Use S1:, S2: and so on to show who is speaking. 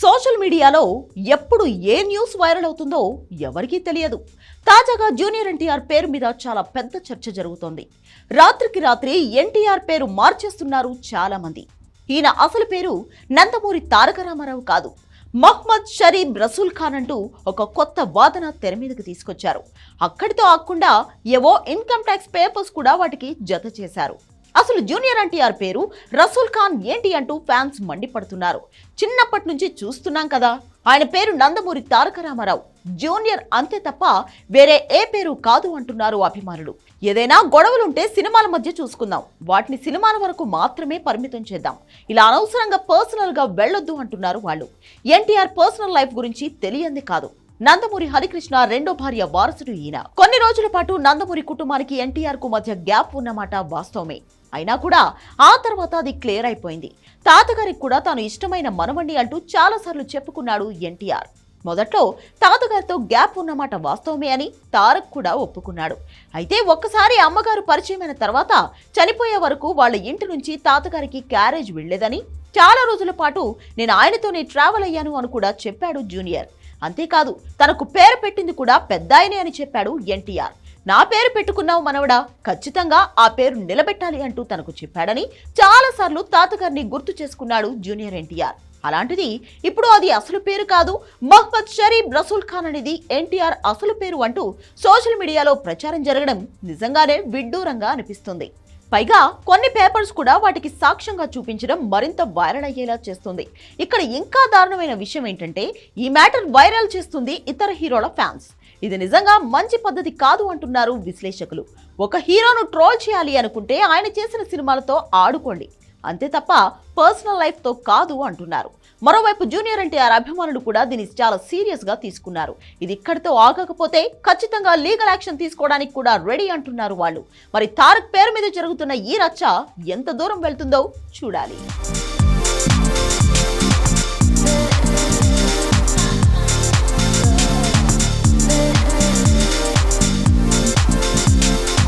S1: Social మీడియాలో ఎప్పుడు ఏ news viral అవుతుందో ఎవరికీ తెలియదు. తాజాగా జూనియర్ ఎన్టీఆర్ పేరు మీద చాలా పెద్ద చర్చ జరుగుతోంది. రాత్రికి రాత్రి ఎన్టీఆర్ పేరు మార్చేస్తున్నారు చాలామంది. ఈయన అసలు పేరు నందమూరి తారక రామారావు కాదు. మహ్మద్ షరీఫ్ రసూల్ ఖాన్ అంటూ ఒక కొత్త వాదన తెర మీదకి తీసుకొచ్చారు. అక్కడితో ఆకుండా ఏవో ఇన్కమ్ ట్యాక్స్ పేపర్స్ కూడా వాటికి జత చేశారు. అసలు జూనియర్ ఎన్టీఆర్ పేరు రసూల్ ఖాన్ ఏంటి అంటూ ఫ్యాన్స్ మండిపడుతున్నారు. చిన్నప్పటి నుంచి చూస్తున్నాం కదా ఆయన పేరు నందమూరి తారక రామారావు. జూనియర్ అంతే తప్ప వేరే ఏ పేరు కాదు అంటున్నారు అభిమానులు. ఏదైనా గొడవలుంటే సినిమాల మధ్య చూసుకుందాం. వాటిని సినిమాల వరకు మాత్రమే పరిమితం చేద్దాం. ఇలా అనవసరంగా పర్సనల్గా వెళ్ళొద్దు అంటున్నారు వాళ్ళు. ఎన్టీఆర్ పర్సనల్ లైఫ్ గురించి తెలియంది కాదు. నందమూరి హరికృష్ణ రెండో భార్య వారసుడు ఈయన. కొన్ని రోజుల పాటు నందమూరి కుటుంబానికి ఎన్టీఆర్కు మధ్య గ్యాప్ ఉన్నమాట వాస్తవమే. అయినా కూడా ఆ తర్వాత అది క్లియర్ అయిపోయింది. తాతగారికి కూడా తాను ఇష్టమైన మనవండి అంటూ చాలాసార్లు చెప్పుకున్నాడు ఎన్టీఆర్. మొదట్లో తాతగారితో గ్యాప్ ఉన్నమాట వాస్తవమే అని తారక్ కూడా ఒప్పుకున్నాడు. అయితే ఒక్కసారి అమ్మగారు పరిచయమైన తర్వాత చనిపోయే వరకు వాళ్ళ ఇంటి నుంచి తాతగారికి క్యారేజ్ వెళ్ళేదని చాలా రోజుల పాటు నేను ఆయనతోనే ట్రావెల్ అయ్యాను అని కూడా చెప్పాడు జూనియర్. అంతేకాదు తనకు పేరు పెట్టింది కూడా పెద్దాయనే అని చెప్పాడు ఎన్టీఆర్. నా పేరు పెట్టుకున్నావు మనవడా ఖచ్చితంగా ఆ పేరు నిలబెట్టాలి అంటూ తనకు చెప్పాడని చాలాసార్లు తాతగారిని గుర్తు చేసుకున్నాడు జూనియర్ ఎన్టీఆర్. అలాంటిది ఇప్పుడు అది అసలు పేరు కాదు మహ్మద్ షరీఫ్ రసూల్ ఖాన్ అనేది ఎన్టీఆర్ అసలు పేరు అంటూ సోషల్ మీడియాలో ప్రచారం జరగడం నిజంగానే విడ్డూరంగా అనిపిస్తుంది. పైగా కొన్ని పేపర్స్ కూడా వాటికి సాక్ష్యంగా చూపించడం మరింత వైరల్ అయ్యేలా చేస్తుంది. ఇక్కడ ఇంకా దారుణమైన విషయం ఏంటంటే ఈ మ్యాటర్ వైరల్ చేస్తుంది ఇతర హీరోల ఫ్యాన్స్. ఇది నిజంగా మంచి పద్ధతి కాదు అంటున్నారు విశ్లేషకులు. ఒక హీరోను ట్రోల్ చేయాలి అనుకుంటే ఆయన చేసిన సినిమాలతో ఆడుకోండి. అంతే తప్ప పర్సనల్ లైఫ్తో కాదు అంటున్నారు. మరోవైపు జూనియర్ ఎన్టీఆర్ అభిమానులు కూడా దీన్ని చాలా సీరియస్గా తీసుకున్నారు. ఇది ఇక్కడితో ఆగకపోతే ఖచ్చితంగా లీగల్ యాక్షన్ తీసుకోవడానికి కూడా రెడీ అంటున్నారు వాళ్ళు. మరి తారక్ పేరు మీద జరుగుతున్న ఈ రచ్చ ఎంత దూరం వెళ్తుందో చూడాలి.